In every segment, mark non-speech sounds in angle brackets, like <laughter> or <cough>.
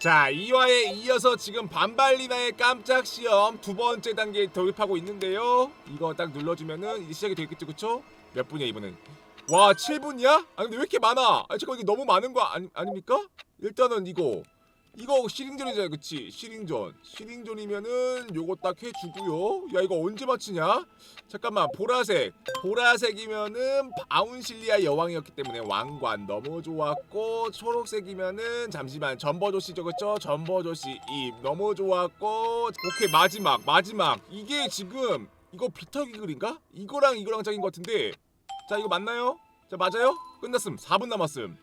자, 2화에 이어서 지금 반발리나의 깜짝 시험 두 번째 단계에 돌입하고 있는데요. 이거 딱 눌러주면은 이제 시작이 되겠죠, 그쵸? 몇 분이야, 이번엔? 와, 7분이야? 아, 근데 왜 이렇게 많아? 아, 잠깐 이게 너무 많은 거 아니, 아닙니까? 일단은 이거. 이거 시링전이잖아, 그치? 시링전. 시링전이면은 요거 딱 해주고요. 야, 이거 언제 맞히냐? 잠깐만, 보라색. 보라색이면은 바운실리아 여왕이었기 때문에 왕관 너무 좋았고 초록색이면은 잠시만 전버조씨죠 그쵸? 전버조씨 입 너무 좋았고 오케이 마지막 마지막 이게 지금 이거 비터기 글인가? 이거랑 이거랑 짝인 것 같은데 자 이거 맞나요? 자 맞아요? 끝났음 4분 남았음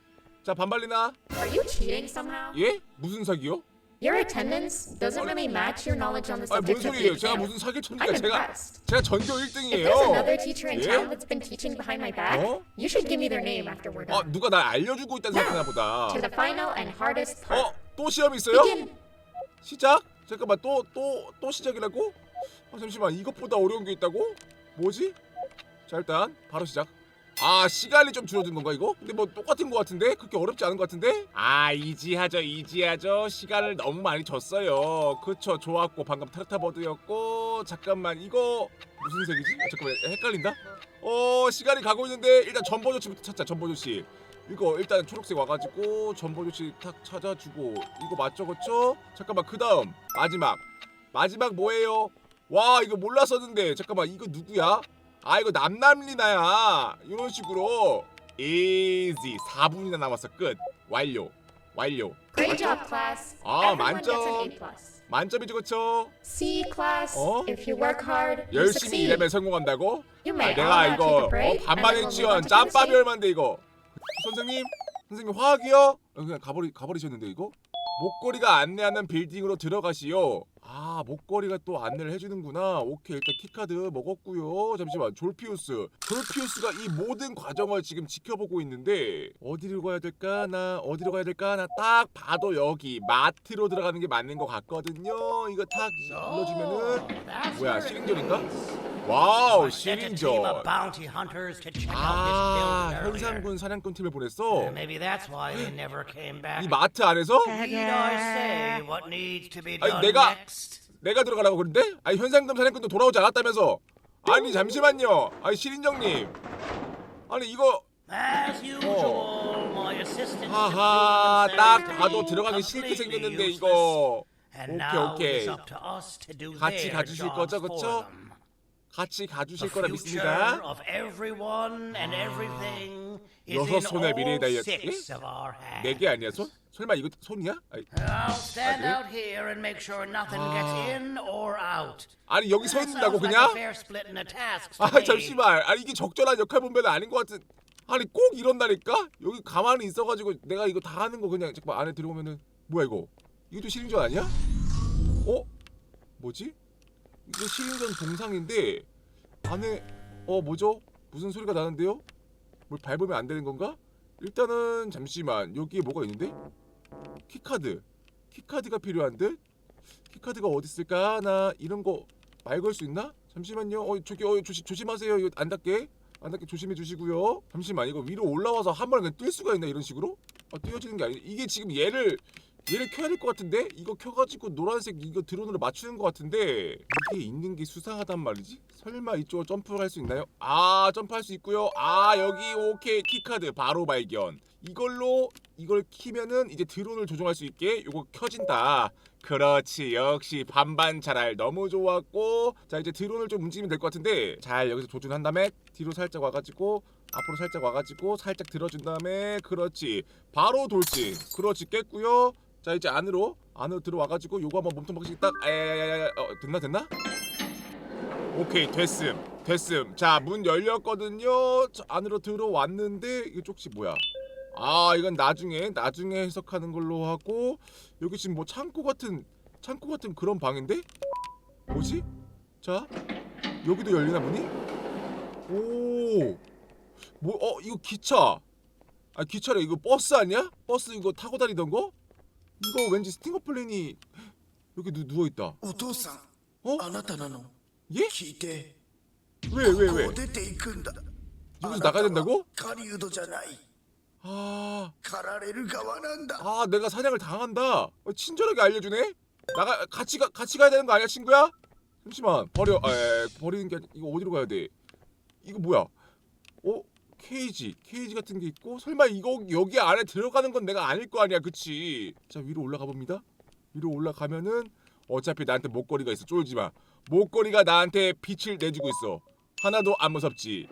자 반발리나 Are you cheating somehow? 예? 무슨 사기요? Your attendance doesn't really match your knowledge on the 아뭔 subject of the 소리예요 제가 exam. 무슨 사기 칩니까 I'm 제가 impressed. 제가 전교 If 1등이에요 there's another teacher in 예? town that's been teaching behind my back, 어? you should give me their name after we're 아 done. 누가 날 알려주고 있다는 생각하나 보다 To the final and hardest part. 어? 또 시험 있어요? Begin. 시작? 잠깐만 또 또 또 시작이라고? 아 잠시만 이것보다 어려운 게 있다고? 뭐지? 자 일단 바로 시작 아 시간이 좀 줄어든 건가 이거? 근데 뭐 똑같은 거 같은데? 그렇게 어렵지 않은 거 같은데? 아 이지하죠 이지하죠 시간을 너무 많이 줬어요 그쵸 좋았고 방금 타르타버드였고 잠깐만 이거 무슨 색이지? 아, 잠깐만 헷갈린다? 어 시간이 가고 있는데 일단 전보조씨부터 찾자 전보조씨 이거 일단 초록색 와가지고 전보조씨 탁 찾아주고 이거 맞죠 그쵸? 잠깐만 그 다음 마지막 마지막 뭐예요? 와 이거 몰랐었는데 잠깐만 이거 누구야? 아 이거 남남리나야 이런 식으로 easy 4분이나 남았어 끝 완료 완료 Great job, class. 아, Everyone gets an. A. 만점이죠 그쵸? C class. 어? If you work hard, you 열심히 succeed. 일하면 성공한다고? You 아 may 내가 이거 a 어, break, 반반의 지원 짬밥이. 얼만데 이거 선생님 선생님 화학이요? 어, 그냥 가버리 가버리셨는데 이거 목걸이가 안내하는 빌딩으로 들어가시오. 아 목걸이가 또 안내를 해주는구나. 오케이 일단 키카드 먹었고요. 잠시만 졸피우스 졸피우스가 이 모든 과정을 지금 지켜보고 있는데 어디로 가야 될까? 나 어디로 가야 될까? 나 딱 봐도 여기 마트로 들어가는 게 맞는 것 같거든요. 이거 탁 눌러주면은 뭐야 시링전인가? 와우 out 아. 현상군 사냥꾼 팀을 보냈어. Maybe that's why they never came back. 이 마트 안에서 Need I say what needs to be 아니, done 내가- next? 내가 들어가라고 그런데? 아니 현상금 사냥꾼도 돌아오지 않았다면서? 아니 잠시만요. 아니 시린정님. 아니 이거 assistants 하하 딱 봐도 themselves to be 들어가기 싫게 생겼는데. 이거 오케이, 오케이. 같이 가주실 거죠, 그쵸? 같이 가주실 거라 믿습니다. 여섯 in 손의 미래에 all 달려- six of our hands. 네개 아니야 손? 설마 이거 손이야? 아니, 여기 서 있는다고 그냥? 아. 잠시만 아니 이게 적절한 역할 분배는 아닌 것 같은 아니 꼭 이런다니까 여기 가만히 있어가지고 내가 이거 다 하는 거 그냥 잠깐 안에 들어오면은 뭐야 이거 이것도 시링전 아니야? 어? 뭐지? 이거 시링전 동상인데 안에 어 뭐죠? 무슨 소리가 나는데요? 뭘 밟으면 안 되는 건가? 일단은 잠시만 여기에 뭐가 있는데? 키카드 키카드가 필요한 듯? 키카드가 어디 있을까? 나 이런 거 말 걸 수 있나? 잠시만요. 어 저기 어 조심 조심하세요. 이거 안 닿게 안 닿게 조심해 주시고요. 잠시만 이거 위로 올라와서 한 번에 그냥 뛸 수가 있나 이런 식으로? 아 뛰어지는 게 아니 이게 지금 얘를 얘를 켜야 될 것 같은데 이거 켜가지고 노란색 이거 드론으로 맞추는 것 같은데 이게 있는 게 수상하단 말이지? 설마 이쪽으로 점프를 할 수 있나요? 아 점프할 수 있고요. 아 여기 오케이 키카드 바로 발견. 이걸로 이걸 키면은 이제 드론을 조종할 수 있게 요거 켜진다. 그렇지 역시 반반 잘알 너무 좋았고 자 이제 드론을 좀 움직이면 될 것 같은데 잘 여기서 조준한 다음에 뒤로 살짝 와가지고 앞으로 살짝 와가지고 살짝 들어준 다음에 그렇지 바로 돌진 그렇지 깼고요 자 이제 안으로 안으로 들어와가지고 요거 한번 몸통 박치기 딱 에야야야 어 됐나 됐나? 오케이 됐음 됐음. 자 문 열렸거든요. 자, 안으로 들어왔는데 이거 쪽지 뭐야? 아 이건 나중에 나중에 해석하는 걸로 하고 여기 지금 뭐 창고 같은 창고 같은 그런 방인데? 뭐지? 자 여기도 열리나 보니? 오 뭐 어 이거 기차. 아 기차래. 이거 버스 아니야? 버스 이거 타고 다니던 거 이거 왠지 스팅어 플레인이 여기 누, 누워 있다 お父さん、おあなたなの 예 聞いて 왜 왜 왜 こう出ていくんだ 여기서 나가야 된다고 狩人じゃない 아, 狩られる側なんだ 아 내가 사냥을 당한다. 어, 친절하게 알려주네. 나가 같이 가 같이 가야 되는 거 아니야 친구야? 잠시만 버려. 아, 에, 버리는 게 아니, 이거 어디로 가야 돼? 이거 뭐야? 어 케이지 케이지 같은 게 있고 설마 이거 여기 안에 들어가는 건 내가 아닐 거 아니야 그치? 자 위로 올라가 봅니다. 위로 올라가면은 어차피 나한테 목걸이가 있어 쫄지 마. 목걸이가 나한테 빛을 내주고 있어. 하나도 안 무섭지.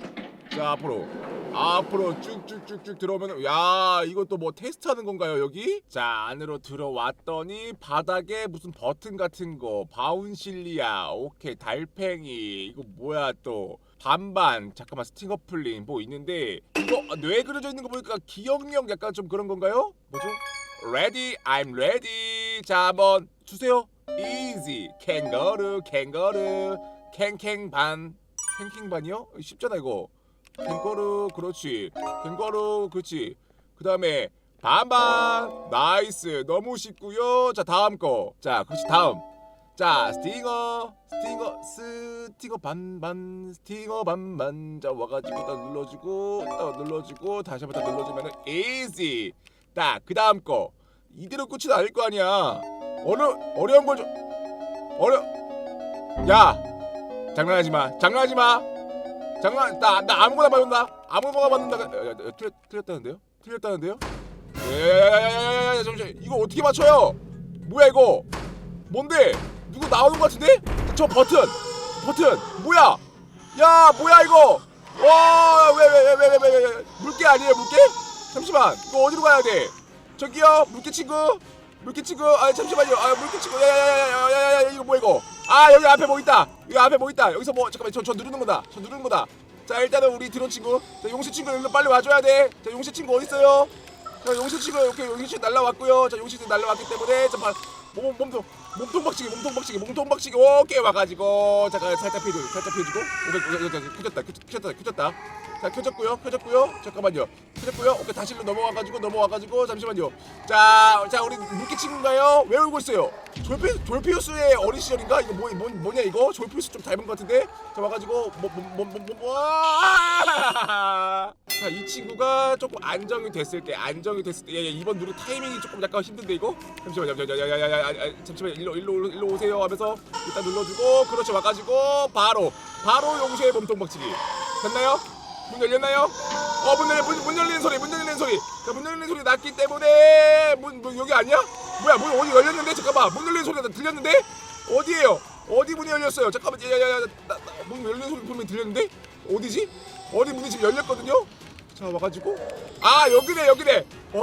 자 앞으로 앞으로 쭉쭉쭉쭉 들어오면 야 이것도 뭐 테스트하는 건가요 여기? 자 안으로 들어왔더니 바닥에 무슨 버튼 같은 거 바운실리아 오케이 달팽이 이거 뭐야 또 반반 잠깐만 스팅어 플린 뭐 있는데 이거 뇌 그려져 있는 거 보니까 기억력 약간 좀 그런 건가요? 뭐죠? Ready? I'm ready. 자 한번 주세요. Easy. 캥거루 캥거루. 캥캥 반. 캥캥 반이요? 쉽잖아 이거. 캥거루 그렇지. 캥거루 그렇지. 그 다음에 반반. 나이스. 너무 쉽고요. 자 다음 거 자 그렇지 다음 자 스팅어 스팅어 스팅어 반반 스팅어 반반. 자 와가지고 딱 눌러주고 딱 눌러주고 다시 한번 딱 눌러주면은 easy. 딱그 다음 거. 이대로 끝이 아닐 거 아니야. 어려 어려운 걸좀 어려 야 장난하지 마 장난하지 마. 장난 나, 나 아무거나 맞는다. 아무거나 야, 틀렸, 틀렸다는데요? 틀렸다는데요? 야야야야야야 잠시만. 이거 어떻게 맞춰요? 뭐야 이거? 뭔데 나오는 것 같은데? 저 버튼. 버튼. 뭐야? 야 뭐야 이거? 와왜왜 왜 왜 왜 물개 아니에요 물개? 잠시만. 이거 어디로 가야 돼? 저기요 물개 친구? 물개 친구? 아 잠시만요. 아 물개 친구. 야야야야야야 이거 뭐야 이거? 아 여기 앞에 뭐 있다. 여기 앞에 뭐 있다. 여기서 뭐 잠깐만. 저, 저 누르는 거다. 저 누르는 거다. 자 일단은 우리 드론 친구. 자 용시 친구 일로 빨리 와줘야 돼자 용시 친구 어디 있어요? 자 용시 친구 이렇게 용시 날라왔고요. 자 용시 날라왔기 때문에. 잠깐 몸 몸통 몸통 박치기 몸통 박치기 몸통 박치기. 오케이 와가지고. 잠깐 살짝 피해주고 살짝 피해주고. 오케이 오케이 오케이 켜졌다 켜- 켜졌다 켜졌다. 자 켜졌고요 켜졌고요. 잠깐만요. 켜졌고요. 오케이 다시 넘어와가지고 넘어와가지고. 잠시만요. 자자 우리 물개 친구인가요? 왜 울고 있어요? 졸피 졸피우스의 어린 시절인가? 이거 뭐, 뭐 뭐냐 이거? 졸피우스 좀 닮은 것 같은데? 자 와가지고 뭐, 뭐뭐뭐뭐자이 친구가 조금 안정이 됐을 때 안정이 됐을 때 야, 야, 이번 누르 타이밍이 조금 약간 힘든데 이거? 잠시만 잠시만 야야야야 잠시만 일로 일로 일로 오세요 하면서 일단 눌러주고 그렇지 와가지고 바로 바로 용수의 몸통 박치기 됐나요? 문 열렸나요? 어문 열리 문, 문 열리는 소리 문 열리는 소리 자 문 열리는 소리 났기 때문에 문, 문 여기 아니야? 뭐야 문 어디 열렸는데 잠깐만 문 열리는 소리가 들렸는데 어디에요? 어디 문이 열렸어요? 잠깐만 야야야 문 열리는 소리 분명히 들렸는데 어디지? 어디 문이 지금 열렸거든요? 자 와가지고 아 여기네 여기네 오호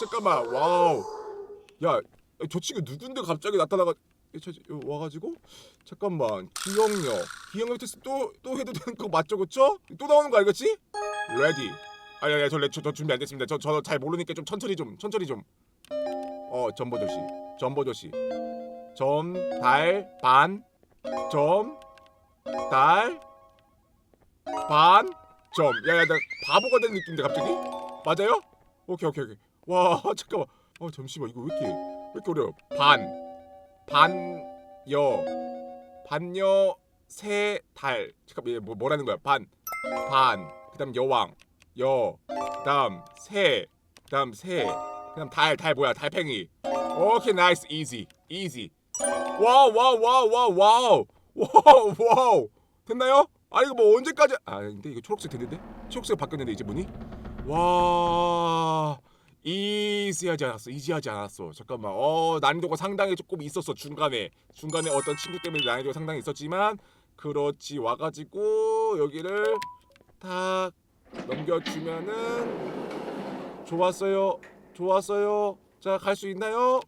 잠깐만 와우 야 저 친구 누군데 갑자기 나타나가 와가지고 잠깐만 기억력 기억력 테스트 또 또 해도 되는 거 맞죠 그쵸? 또 나오는 거 알겠지? 레디 아니 아니 저, 저, 저 준비 안 됐습니다 저 저 잘 모르니까 좀 천천히 좀 천천히 좀어 전보조씨 전보조씨 점달반점달 반 점. 야야 나 바보가 된 느낌인데 갑자기? 맞아요? 오케이 오케이 오케이. 와 <laughs> 잠깐만. 어 잠시만 이거 왜 이렇게 왜 어려워? 반. 반여. 반여 세 달. 잠깐 얘 뭐, 뭐라는 거야? 반. 반. 그다음 여왕. 여. 그다음 세. 그다음 세. 그다음 달. 달 뭐야? 달팽이. 오케이 나이스. 이지. 이지. 와우 와우 와우 와우 와우. 와우 와우. 됐나요? 아 이거 뭐 언제까지? 아 근데 이거 초록색 됐는데? 초록색 바뀌었는데 이제 문이? 와 이지하지 않았어 이지하지 않았어. 잠깐만. 어 난이도가 상당히 조금 있었어 중간에. 중간에 어떤 친구 때문에 난이도가 상당히 있었지만 그렇지 와가지고 여기를 탁 넘겨주면은 좋았어요 좋았어요. 자 갈 수 있나요?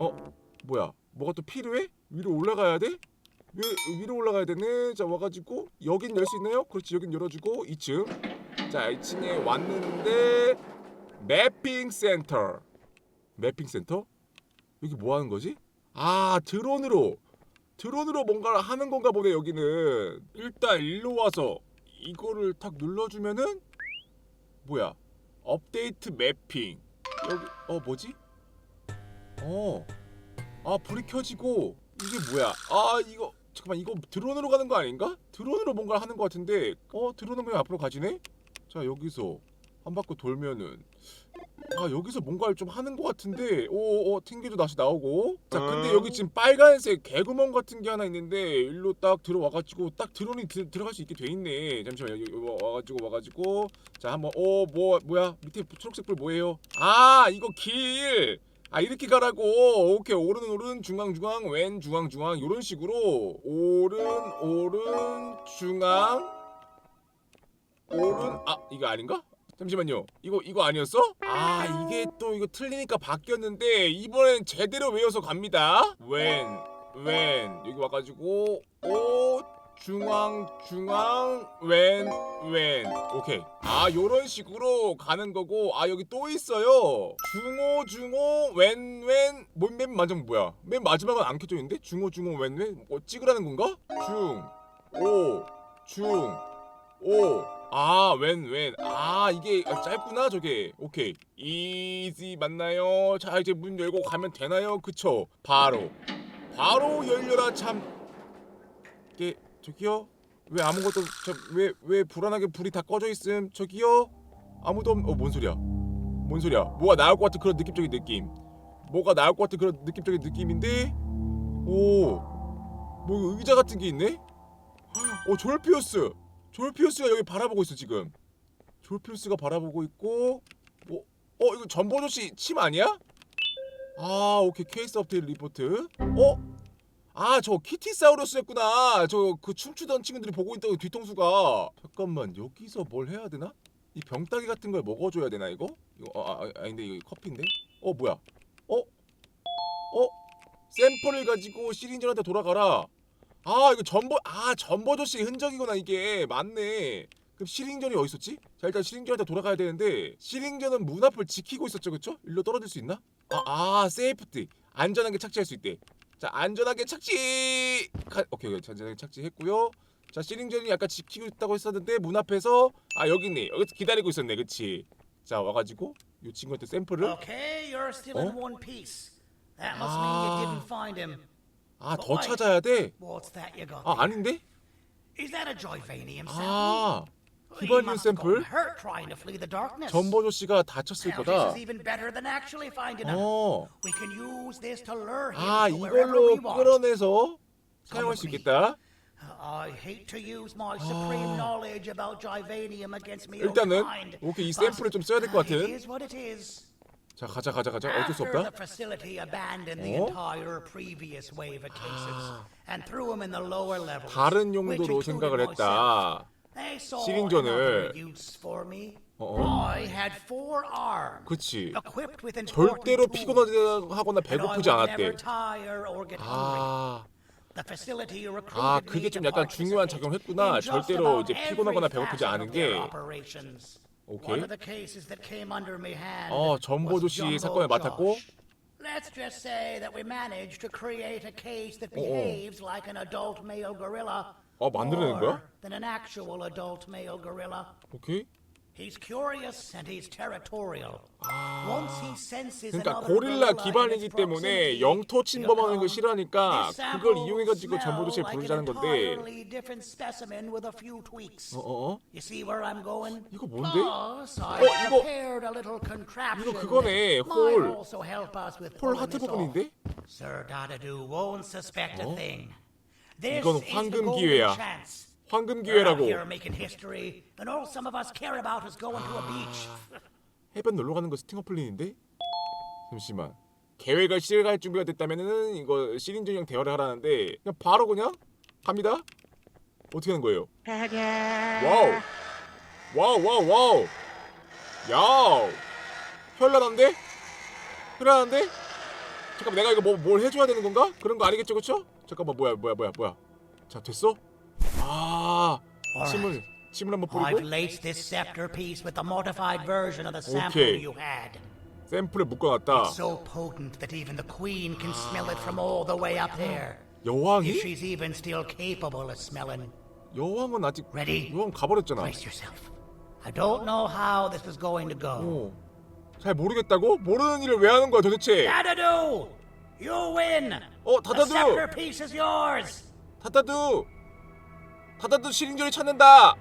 어 뭐야? 뭐가 또 필요해? 위로 올라가야 돼? 왜 위로 올라가야 되네. 자 와가지고 여긴 열 수 있나요? 그렇지 여긴 열어주고 2층. 자 2층에 왔는데 매핑 센터 매핑 센터 여기 뭐 하는 거지? 아 드론으로. 드론으로 뭔가를 하는 건가 보네 여기는. 일단 일로 와서 이거를 탁 눌러주면은 뭐야? 업데이트 매핑 여기 어 뭐지? 어 아 불이 켜지고 이게 뭐야? 아 이거 잠깐만 이거 드론으로 가는 거 아닌가? 드론으로 뭔가를 하는 거 같은데. 어 드론은 왜 앞으로 가지네? 자자 여기서 한 바퀴 돌면은 아 여기서 뭔가를 좀 하는 것 같은데. 오오 튕기도 다시 나오고. 자 근데 여기 지금 빨간색 개구멍 같은 게 하나 있는데 일로 딱 들어와가지고 딱 드론이 들, 들어갈 수 있게 돼 있네. 잠시만 여기 와- 와가지고 와가지고. 자 한번 오 뭐 뭐야? 밑에 초록색 불 뭐예요? 아 이거 길. 아 이렇게 가라고. 오케이. 오른 오른 중앙 중앙 왼 중앙 중앙. 이런 식으로. 오른 오른 중앙 오른. 아 이거 아닌가? 잠시만요. 이거 이거 아니었어? 아 이게 또 이거 틀리니까 바뀌었는데 이번엔 제대로 외워서 갑니다. 왼, 왼 여기 와가지고 오 중앙 중앙 왼, 왼 오케이. 아 요런 식으로 가는 거고 아 여기 또 있어요. 중호 중호 왼, 왼. 뭐맨 마지막 뭐야? 맨 마지막은 안 켜져 있는데 중호 중호 왼, 왼. 뭐 찍으라는 건가? 중, 오, 중. 오. 아, 웬, 웬. 아, 이게 아, 짧구나, 저게. 오케이. 이지 맞나요? 자, 이제 문 열고 가면 되나요? 그쵸? 바로. 바로 열려라, 참. 이게, 저기요? 왜 아무것도, 저, 왜, 왜 불안하게 불이 다 꺼져 있음? 저기요? 아무도 없, 어, 뭔 소리야? 뭔 소리야? 뭐가 나올 것 같은 그런 느낌적인 느낌. 뭐가 나올 것 같은 그런 느낌적인 느낌인데? 오. 뭐 의자 같은 게 있네? 어, 졸피우스. 졸피우스가 여기 바라보고 있어 지금. 졸피우스가 바라보고 있고, 뭐, 어 이거 전보조 씨침 아니야? 아 오케이 케이스 업데이트 리포트. 어? 아 저 키티사우루스였구나. 저 그 춤추던 친구들이 보고 있던 뒤통수가. 잠깐만 여기서 뭘 해야 되나? 이 병따기 같은 걸 먹어줘야 되나 이거? 이거 어, 아, 아 아닌데 이거 커피인데? 어 뭐야? 어? 어? 샘플을 가지고 시린저한테 돌아가라. 아 이거 전보 아 전보조씨 흔적이구나 이게 맞네. 그럼 시링전이 어디 있었지? 자 일단 시링전한테 돌아가야 되는데 시링전은 문 앞을 지키고 있었죠 그쵸? 일로 떨어질 수 있나? 아, 아 세이프티 안전하게 착지할 수 있대. 자 안전하게 착지. 가, 오케이 오케이 안전하게 착지했고요. 자 시링전이 약간 지키고 있다고 했었는데 문 앞에서 아 여기 있네 여기서 기다리고 있었네 그치? 자 와가지고 요 친구한테 샘플을 still in Oh? 아 더 찾아야 돼. What's that you got? 아? 아닌데? Is that a Joyvanium sample? 아 히바니움 have 샘플? gotten hurt trying to flee the darkness. 전보조 씨가 다쳤을 거다. this is even better than actually finding him. 어. We can use this to lure him 아 to wherever 이걸로 want. 끌어내서 사용할 수 있겠다. I hate to use my supreme knowledge about Jivanium against me own 일단은 kind. 오케이 이 샘플을 좀 써야 될 것 It 같은. is what it is. 자 가자 가자 가자 어쩔 수 After 없다. the facility abandoned the 어? entire previous wave of cases and threw them in the lower levels. 다른 which 용도로 included 생각을 myself. 했다. They saw 시린전을- another use for me. 어어. I had four arms, 그치. equipped with 절대로 tools, 피곤하거나 and I 배고프지 would 않았대. tire or get hungry. 아, The facility recruited 아 me 그게 to 좀 약간 중요한 participate 작용을 했구나. in just 절대로 about 이제 피곤하거나 배고프지 facet 않은 their 게. operations. 오케이. One of the cases that came under my hand 어, 전보조 was 씨 Jumbo 사건을 맡았고. Josh. Let's just say that we managed to create a case that 어어. behaves like an adult male gorilla. 어, 만들어낸 거야? more Than an actual adult male gorilla. 오케이. He's curious and he's territorial. Once he senses 그러니까 고릴라 기반이기 때문에 영토 침범하는 걸. 싫어하니까 그걸 이용해가지고 smell 부르자는 건데. entirely different specimen with a few tweaks. 어, 어, 어? You see where I'm going? 이거 뭔데? 어, 이거- prepared a little contraption 이거 그거네, 홀. 홀 하트. 부분인데? Sir Dadadu won't suspect a thing. This 이건 황금 기회야. 황금 기회라고. here making history, and all some of us care about is going to a beach. <laughs> 해변 놀러 가는 거 스팅 어 플랜인데? 잠시만. 계획을 실행할 준비가 됐다면은 이거 시린전이랑 대화를 하라는데 그냥 바로 그냥 갑니다. 어떻게 하는 거예요? 와우. 와우 와우 와우. 야우. 현란한데? 현란한데? 잠깐만 내가 이거 뭐 뭘 해줘야 되는 건가? 그런 거 아니겠죠 그쵸? 잠깐만 뭐야 뭐야 뭐야 뭐야. 자 됐어? 아 침을 침을 한번 I've 뿌리고 laced this scepter piece with the modified version of the sample Okay. you had. 샘플에 묶어놨다. So potent that even the queen can smell it from all the way up there. If 여왕이? she's even still capable of smelling. 여왕은 아직 Ready? 여왕 가버렸잖아. Brace yourself. I don't know how this is going to go. 어. 잘 모르겠다고? 모르는 일을 왜 하는 거야 도대체? Dadadu! You win! 어, The 다다두! scepter piece is yours! 다다두! 다다두 시린전이 찾는다!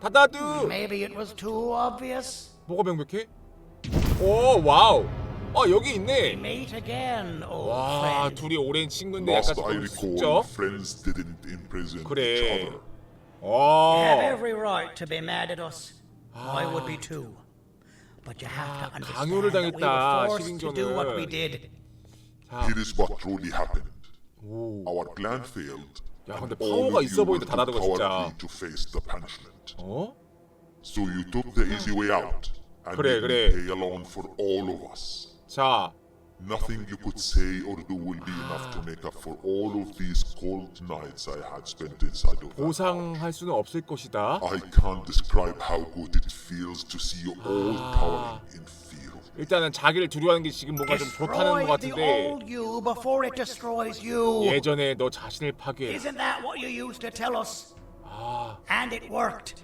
다다두 Maybe it was too obvious. 뭐가 명백해? 오 와우 아 여기 있네 Meet again, old 와 friend. 둘이 오랜 친구인데 약간 Last I 좀 recall, 숙죠? friends didn't imprison each 그래 other. You have 어 every right to be mad at us. I would be too. But you have to understand 강요를 that we 당했다, were forced to do what we 시민조는. did. Here is what truly happened. 오. Our plan failed. 야, 근데 파워가 있어 보인다, 다다두가 진짜. 어? So you took the easy way out and 그래, 그래. pay alone for all of us. 자 Nothing you could say or do will be enough to make up for all of these cold nights I had spent inside of that 보상할 수는 없을 것이다 I can't describe how good it feels to see you all towering in fear. 일단은 자기를 두려워하는 게 지금 뭔가 좀 좋다는 것 Destroy the 같은데 old you before it destroys you. 예전에 너 자신을 파괴 Isn't that what you used to tell us? 아 And it worked.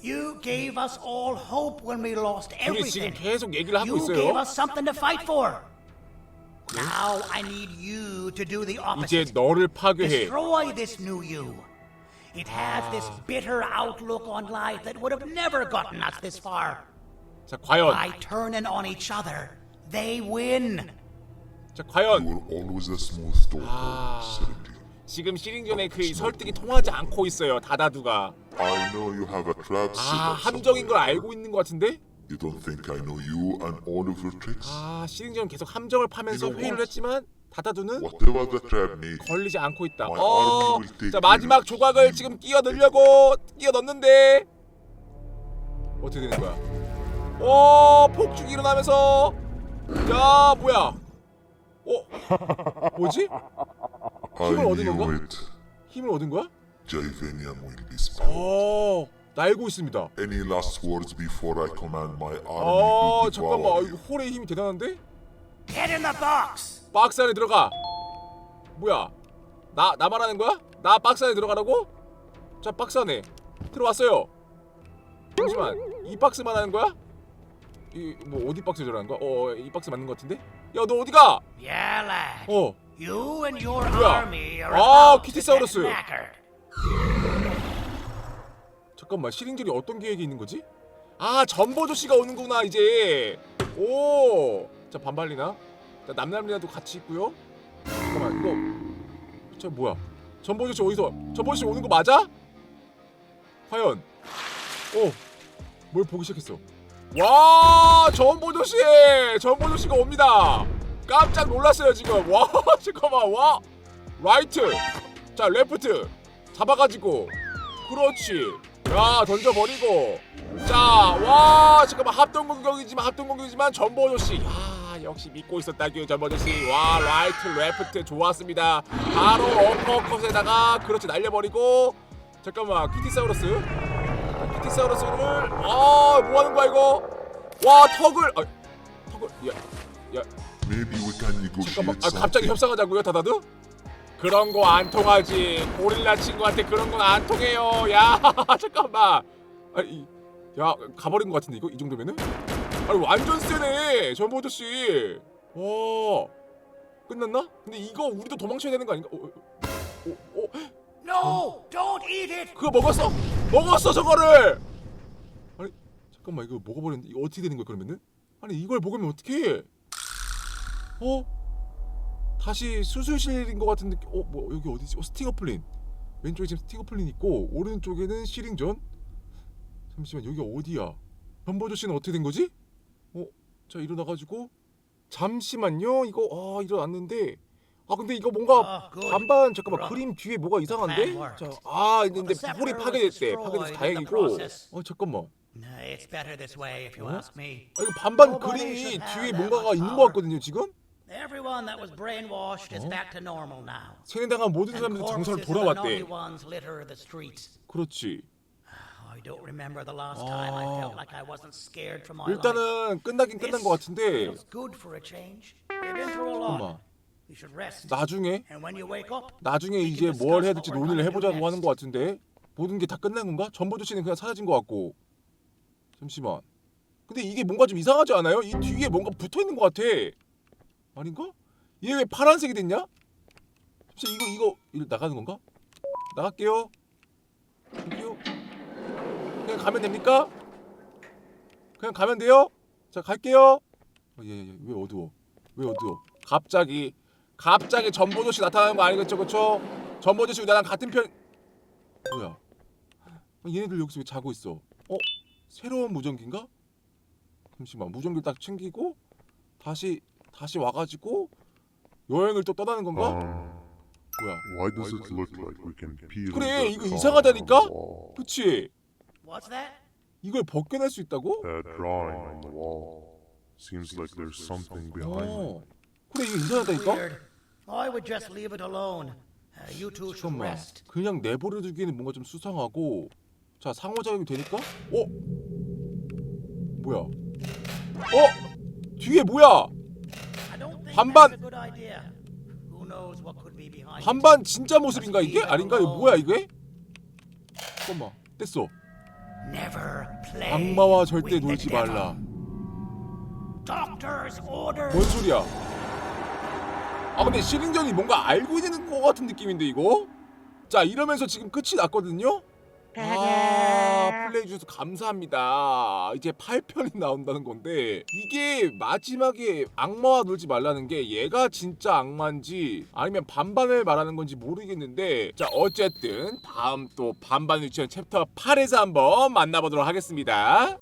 You gave us all hope when we lost 둘이 지금 everything. 계속 얘기를 하고 You gave 있어요 us something to fight for. Now I need you to do the 이제 opposite. 너를 파괴해 Destroy this new you. It has this bitter outlook on life that would have never gotten us this far. 자 과연 By turning on each other, they win. 자 과연 You were always a smooth talker, Sergio. 지금 시링전에 그 설득이 통하지 않고 있어요 다다두가 I know you have a trap set 아 up 함정인 걸 somewhere. 알고 있는 것 같은데 You don't think I know you and all of your tricks? 아 시링전 계속 함정을 파면서 회의를? 했지만 다다두는 Whatever the trap may be, 걸리지 않고 있다. My 어, army will take 자 마지막 조각을. 지금 끼워 넣으려고 끼워 넣는데 어떻게 되는 거야? 어, 폭죽이 일어나면서 야 뭐야? 어, 뭐지? I 힘을 얻은 건가? it. 힘을 얻은 거야? Javanium will be spared. 어, 날고 있습니다. Any last words before I command my army 어, to 잠깐만, devour 이거 you? 홀의 힘이 대단한데? Get in the box. 박스 안에 들어가. 뭐야? 나 나만 하는 거야? 나 박스 안에 들어가라고? 자, 박스 안에 들어왔어요. 잠시만, 이 박스만 하는 거야? 이 뭐 어디 박스 들어가는 거야? 어, 이 박스 맞는 거 같은데? 야, 너 어디가? Yeah, lad. 어, You and your 뭐야? army are 아, about to 키티사우루스. knackered. 잠깐만, 시링절이 어떤 계획이 있는 거지? 아, 전보조 씨가 오는구나 이제. 오, 자 반발리나? 자 남남리나도 같이 있고요. 잠깐만, 이거 저 뭐야? 전보조 씨 어디서? 전보조 씨 오는 거 맞아? 과연? 어, 뭘 보기 시작했어? 와, 전보조 씨, 전보조 씨가 옵니다. 깜짝 놀랐어요 지금. 와, <laughs> 잠깐만, 와, 라이트, 자 레프트 잡아가지고, 그렇지. 야 던져버리고, 자, 와, 잠깐만 합동 공격이지만 합동 공격이지만 전보 조 씨, 야 역시 믿고 있었다규 전보 조 씨. 와, 라이트, 레프트 좋았습니다. 바로 어퍼컷에다가 그렇지 날려버리고, 잠깐만 키티사우루스. 키티사우루스를 아 뭐하는 거야 이거 와 턱을 아, 턱을 야야 잠깐만 아. 갑자기 협상하자고요 다다드 그런 거 안 통하지 고릴라 친구한테 그런 건 안 통해요 야 <laughs> 잠깐만 아이 야 가버린 것 같은데 이거 이 정도면은 아니 완전 세네 전보조 씨와 끝났나 근데 이거 우리도 도망쳐야 되는 거 아닌가 어, 어, 어, 어, No, don't eat it. 그거 먹었어? 먹었어 저거를. 아니 잠깐만 이거 먹어버렸는데 이거 어떻게 되는 거야 그러면은? 아니 이걸 먹으면 어떻게? 어? 다시 수술실인 것 같은 느낌. 어 뭐 여기 어디지? 어 스팅어플린. 왼쪽에 지금 스팅어플린 있고 오른쪽에는 시링전. 잠시만 여기 어디야? 변보조 씨는 어떻게 된 거지? 어? 자 일어나 가지고 잠시만요 이거 아 일어났는데 아 근데 이거 뭔가 아. 반반 잠깐만. 그림 뒤에 뭐가 이상한데? 자, 아 근데 scepter 파괴됐대. 파괴돼서 다행이고. 어 잠깐만. Me. 아 이거 반반 그림이 뒤에 뭔가가 있는 것. 같거든요 지금? Everyone that was brainwashed is back to normal now. 세뇌당한 모든 사람들이 the naughty 돌아왔대. 그렇지. I don't remember the last time I felt like I wasn't scared for my life. 일단은 끝나긴 끝난 것 같은데 feels good for a change. We've been through a lot. 잠깐만. You should rest. 나중에 나중에 이제 뭘 해야 될지 논의를 해보자고 하는. 것 같은데 모든 게 다 끝난 건가? 전보조 씨는 그냥 사라진 것 같고 잠시만 근데 이게 뭔가 좀 이상하지 않아요? 이 뒤에 뭔가 붙어 있는 것 같아 아닌가? 얘 왜 파란색이 됐냐? 잠시 이거 이거 이거 나가는 건가? 나갈게요 여기요 그냥 가면 됩니까? 그냥 가면 돼요? 자 갈게요. 예예 예. 왜 어두워? 왜 어두워? 갑자기 갑자기 전보조씨 나타나는 거 아니겠죠, 그쵸? 전보조씨 나랑 같은 편. 뭐야? 아, 얘네들 여기서 왜 자고 있어? 어? 새로운 무전기인가? 잠시만 무전기 딱 챙기고 다시 다시 와가지고 여행을 또 떠나는 건가? 뭐야? Why does it look like we can peel 그래 이거 이상하다니까? 그치? What's that? 이걸 벗겨낼 수 있다고? That drawing on the wall seems like there's something behind it. 어 그래 이거 이상하다니까? Weird. I would just leave it alone. Uh, you two should 잠깐만 rest. 그냥 내버려 두기에는 뭔가 좀 수상하고 자 상호작용이 되니까? 어? 뭐야? 어? 뒤에 뭐야? 반반. 반반 진짜 모습인가 이게? 아닌가? 이거 뭐야 이게? 잠깐만 play 악마와 절대 놀지. 말라. 뭔 소리야? 아 근데 시링전이 뭔가 알고 있는 것 같은 느낌인데 이거? 자 이러면서 지금 끝이 났거든요? 아 플레이 주셔서 감사합니다. 이제 8편이 <laughs> 나온다는 건데 이게 마지막에 악마와 놀지 말라는 게 얘가 진짜 악마인지 아니면 반반을 말하는 건지 모르겠는데 자 어쨌든 다음 또 반반 유치원 챕터 8에서 한번 만나보도록 하겠습니다